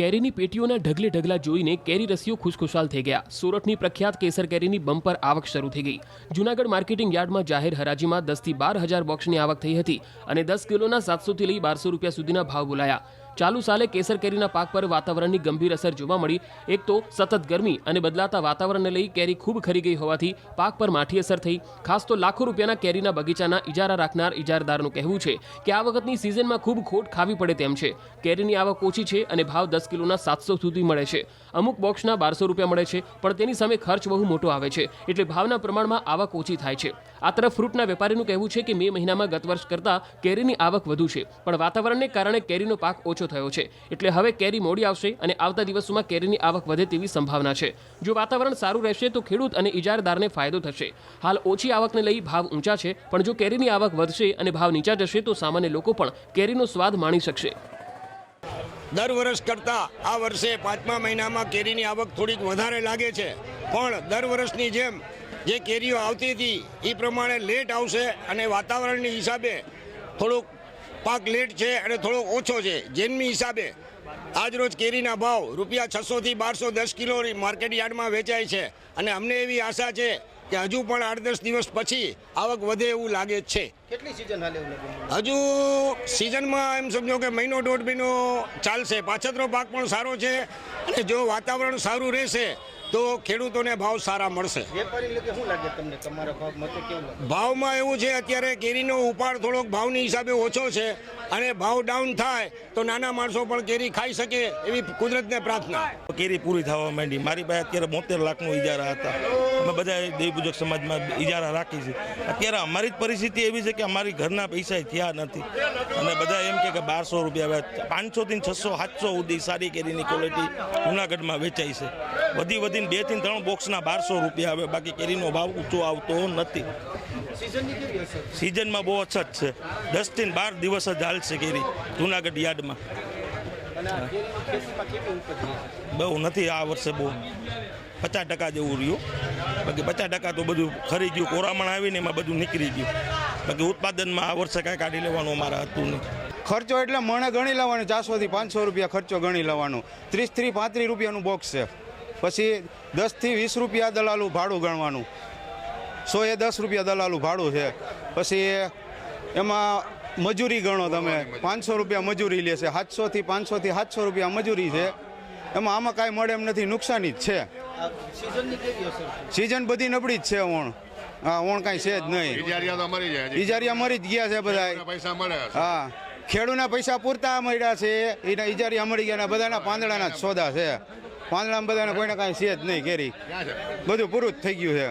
કેરીની પેટીઓના ઢગલે ઢગલા જોઈને કેરી રસીઓ ખુશખુશાલ થઈ ગયા. સુરતની પ્રખ્યાત કેસર કેરીની બમ્પર આવક શરૂ થઈ ગઈ. જૂનાગઢ માર્કેટિંગ યાર્ડમાં જાહેર હરાજીમાં દસથી બાર હજાર બોક્સની આવક થઈ હતી અને દસ કિલોના સાતસોથી લઈ બારસો રૂપિયા સુધીના ભાવ બોલાયા. ચાલુ સાલે કેસર કેરીના પાક પર વાતાવરણની ગંભીર અસર જોવા મળી. એક તો સતત ગરમી અને બદલાતા વાતાવરણને લઈ કેરી ખૂબ ખરી ગઈ હોવાથી પાક પર માઠી અસર થઈ. ખાસ તો લાખો રૂપિયાના કેરીના બગીચાના ઇજારા રાખનાર ઇજારદારનું કહેવું છે કે આ વખતની સિઝનમાં ખૂબ ખોટ ખાવી પડે તેમ છે. કેરીની આવક ઓછી છે અને ભાવ દસ કિલોના સાતસો સુધી મળે છે. અમુક બોક્સના બારસો રૂપિયા મળે છે, પણ તેની સામે ખર્ચ બહુ મોટો આવે છે, એટલે ભાવના પ્રમાણમાં આવક ઓછી થાય છે. આ તરફ ફ્રૂટના વેપારીનું કહેવું છે કે મે મહિનામાં ગત વર્ષ કરતાં કેરીની આવક વધુ છે, પણ વાતાવરણને કારણે કેરીનો પાક ઓછો થયો છે. એટલે હવે કેરી મોડી આવશે અને આવતા દિવસોમાં કેરીની આવક વધે તેવી સંભાવના છે. જો વાતાવરણ સારું રહેશે તો ખેડૂત અને ઇજારદારને ફાયદો થશે. હાલ ઓછી આવકને લઈ ભાવ ઊંચા છે, પણ જો કેરીની આવક વધશે અને ભાવ નીચા જશે તો સામાન્ય લોકો પણ કેરીનો સ્વાદ માણી શકશે. દર વર્ષ કરતાં આ વર્ષે પાંચમા મહિનામાં કેરીની આવક થોડીક વધારે લાગે છે. પણ દર વર્ષની જેમ જે કેરીઓ આવતી હતી એ પ્રમાણે લેટ આવશે અને વાતાવરણની હિસાબે થોડુંક પાક લેટ છે અને થોડોક ઓછો છે. જેનની હિસાબે આજરોજ કેરીના ભાવ રૂપિયા છસોથી બારસો દસ કિલો માર્કેટ યાર્ડમાં વેચાય છે. અને અમને એવી આશા છે કે હજુ પણ આઠ દસ દિવસ પછી આવક વધે એવું લાગે જ છે. કેટલી સિઝન હાલે હજુ સિઝનમાં એમ સમજો કે મહિનો દોઢ મહિનો ચાલશે. પાછતરો પાક પણ સારો છે અને જો વાતાવરણ સારું રહેશે તો ખેડૂતોને ભાવ સારા મળશે. ભાવમાં એવું છે અત્યારે કેરીનો ઉપાડ થોડોક ભાવની હિસાબે ઓછો છે અને ભાવ ડાઉન થાય તો નાના માણસો પણ કેરી ખાઈ શકે એવી કુદરતને પ્રાર્થના. કેરી પૂરી થવા માંડી. મારી પાસે અત્યારે બોતેર લાખનું ઇજારા હતા. અમે બધા દેવી પૂજક સમાજમાં ઇજારા રાખી છે. અત્યારે અમારી જ પરિસ્થિતિ એવી છે કે અમારી ઘરના પૈસા થયા નથી. અને બધા એમ કે બારસો રૂપિયા પાંચસોથી છસો સાતસો સુધી સારી કેરીની ક્વોલિટી જુનાગઢમાં વેચાય છે. વધી વધીને બેથી ત્રણ બોક્સના બારસો રૂપિયા આવે બાકી કેરીનો ભાવ ઊંચો આવતો નથી. સિઝનમાં બહુ અછત છે. દસથી બાર દિવસ જ હાલશે કેરી જુનાગઢ યાર્ડમાં. બહુ નથી આ વર્ષે બહુ પચાસ ટકા જેવું રહ્યું. બાકી પચાસ ટકા તો બધું ખરી ગયું, કોરામણ આવીને એમાં બધું નીકળી ગયું. બાકી ઉત્પાદનમાં આ વર્ષે કાંઈ કાઢી લેવાનું અમારા હતું નહીં. ખર્ચો એટલે મણે ગણી લેવાનો, ચારસોથી પાંચસો રૂપિયા ખર્ચો ગણી લેવાનો. ત્રીસ ત્રીસ પાંત્રીસ રૂપિયાનું બોક્સ છે. પછી દસથી વીસ રૂપિયા દલાલું ભાડું ગણવાનું. સો એ દસ રૂપિયા દલાલું ભાડું છે. પછી એમાં મજૂરી ગણો તમે. પાંચસો રૂપિયા મજૂરી લે છે. સાતસોથી પાંચસોથી સાતસો રૂપિયા મજૂરી છે. એમાં આમાં કાંઈ મળે એમ નથી. નુકસાની જ છે. સિઝન બધી નબળી જ છે ઓણ. હા ઓણ કાંઈ છે જ નહીં. ઇજારિયા તો મરી જાય હજી. ઇજારિયા મરી જ ગયા છે બધા. પૈસા મળે હા ખેડૂના પૈસા પૂરતા મળ્યા છે એના ઇજારિયા મળી ગયા ને બધાના પાંદડાના જ સોદા છે. પાંદડામાં બધાને કોઈને કાંઈ છે જ નહીં કેરી. બધું પૂરું જ થઈ ગયું છે.